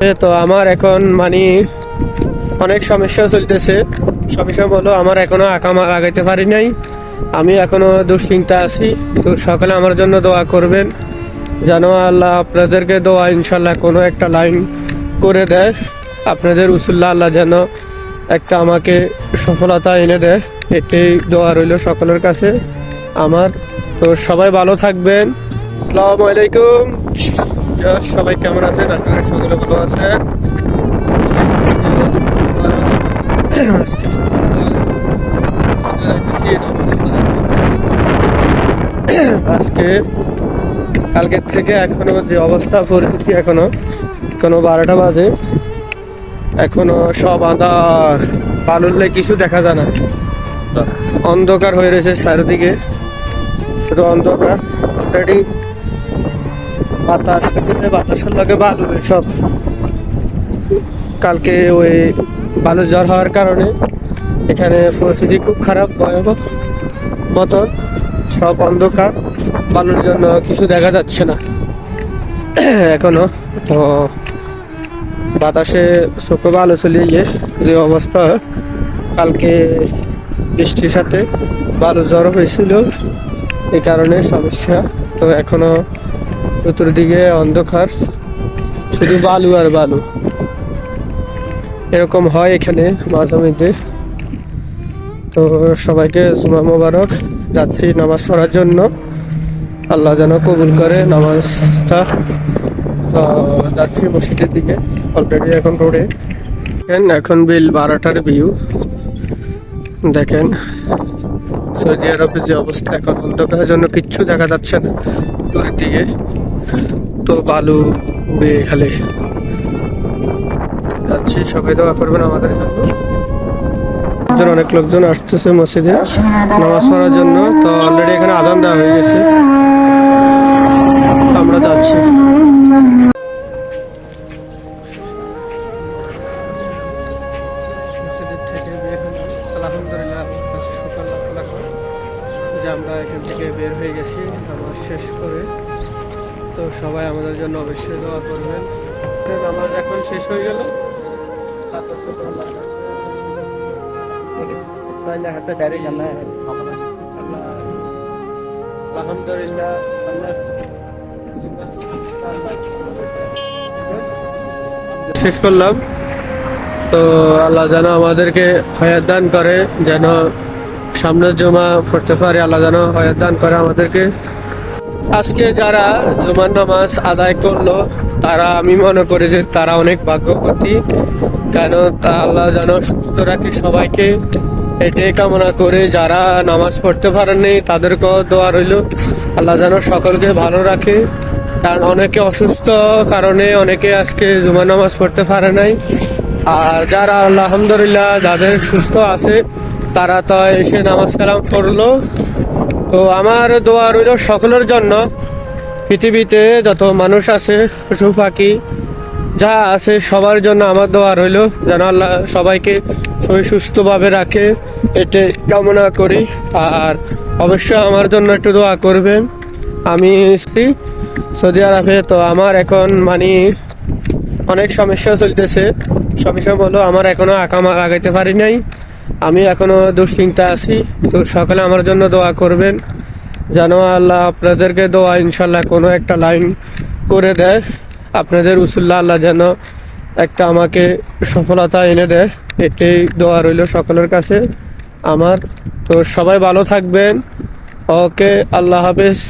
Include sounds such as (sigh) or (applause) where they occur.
তো আমার এখন মানে অনেক সমস্যা চলতেছে। সমস্যা বলো, আমার এখনও আঁকা আগাইতে পারি নাই। আমি এখনও দুশ্চিন্তা আছি। তো সকালে আমার জন্য দোয়া করবেন, যেন আল্লাহ আপনাদেরকে দোয়া ইনশাল্লাহ কোনো একটা লাইন করে দেয়। আপনাদের উসুল্লাহ আল্লাহ যেন একটা আমাকে সফলতা এনে দেয়। এটাই দোয়া রইল সকলের কাছে আমার। তো সবাই ভালো থাকবেন। আসসালামু আলাইকুম। সবাই কেমন আছে আপনারা সকলে ভালো আছে আজকে, কালকের থেকে এখনও যে অবস্থা, পরিস্থিতি এখনও এখনও বারোটা বাজে। এখনও সব আধার পালুরলে কিছু দেখা যায় না। অন্ধকার হয়ে রয়েছে চারিদিকে। শুধু অন্ধকার। অলরেডি বাতাস পেতেছে বাতাসের লাগে বালু সব। কালকে ওই বালু জ্বর হওয়ার কারণে এখানে পরিস্থিতি খুব খারাপ, ভয়াবহ। মতন সব অন্ধকার, বালুর জন্য কিছু দেখা যাচ্ছে না। (clears throat) এখনও। তো বাতাসে চোখে বালু চলে গিয়ে যে অবস্থা, কালকে বৃষ্টির সাথে বালু জ্বর হয়েছিল এই কারণে সমস্যা। তো এখনও চতুর্দিকে অন্ধকার, শুধু বালু আর বালু। এরকম হয় এখানে মাঝে মধ্যে। তো সবাইকে জুমা মোবারক, যাচ্ছি নামাজ পড়ার জন্য। আল্লাহ যেন কবুল করে নামাজটা। তো যাচ্ছি মসজিদের দিকে অলরেডি এখন রোডে এখন বিল বারোটার ভিউ দেখেন, সৌদি আরবের যে অবস্থা, এখন অন্ধকারের জন্য কিচ্ছু দেখা যাচ্ছে না। দূরের দিকে। তো বালু উড়ে খালি। যাচ্ছি, সবাই দোয়া করবেন আমাদের জন্য। অনেক লোকজন আসতেছে মসজিদে নামাজ পড়ার জন্য। তো অলরেডি এখানে আজান দেওয়া হয়ে গেছে। আমরা যাচ্ছি। আলহামদুলিল্লাহ লাখ যে আমরা এখান থেকে বের হয়ে গেছি। নামাজ শেষ করে তো সবাই আমাদের জন্য অবশ্যই দোয়া করবেন। নামাজ এখন শেষ হয়ে গেল? শেষ করলাম। তো আল্লাহ যেন আমাদেরকে হয়াত দান করে, যেন সামনের জমা পড়তে পারে, আল্লাহ যেন হয়াত দান করে আমাদেরকে। আজকে যারা জুমার নামাজ আদায় করল, তারা আমি মনে করি যে তারা অনেক ভাগ্যবতী। কেন তা আল্লাহ যেন সুস্থ রাখে সবাইকে। এটাই কামনা করে, যারা নামাজ পড়তে পারেননি, তাদেরকেও দোয়া রইল। আল্লাহ যেন সকলকে ভালো রাখে। কারণ অনেকে অসুস্থ কারণে অনেকে আজকে জুমার নামাজ পড়তে পারে নাই। আর যারা আলহামদুলিল্লাহ যাদের সুস্থ আছে, তারা তো এসে নামাজ কালাম পড়ল। তো আমার দোয়া রইল সকলের জন্য। পৃথিবীতে যত মানুষ আছে, পশু পাখি, যা আছে, সবার জন্য আমার দোয়া রইল। যেন আল্লাহ সবাইকে সই সুস্থভাবে রাখে, এতে কামনা করি। আর অবশ্যই আমার জন্য একটু দোয়া করবেন। আমি এসেছি সৌদি আরবে, তো আমার এখন মানে অনেক সমস্যা চলতেছে। সমস্যা বলো, আমার এখনও আঁকা আগাইতে পারি নাই। আমি এখনও দুশ্চিন্তা আছি। তো সকালে আমার জন্য দোয়া করবেন, যেন আল্লাহ আপনাদেরকে দোয়া ইনশাল্লাহ কোনো একটা লাইন করে দেয়। আপনাদের উসুল্লাহ আল্লাহ যেন একটা আমাকে সফলতা এনে দেয়। এটাই দোয়া রইল সকলের কাছে আমার। তো সবাই ভালো থাকবেন। ওকে, আল্লাহ হাফেজ।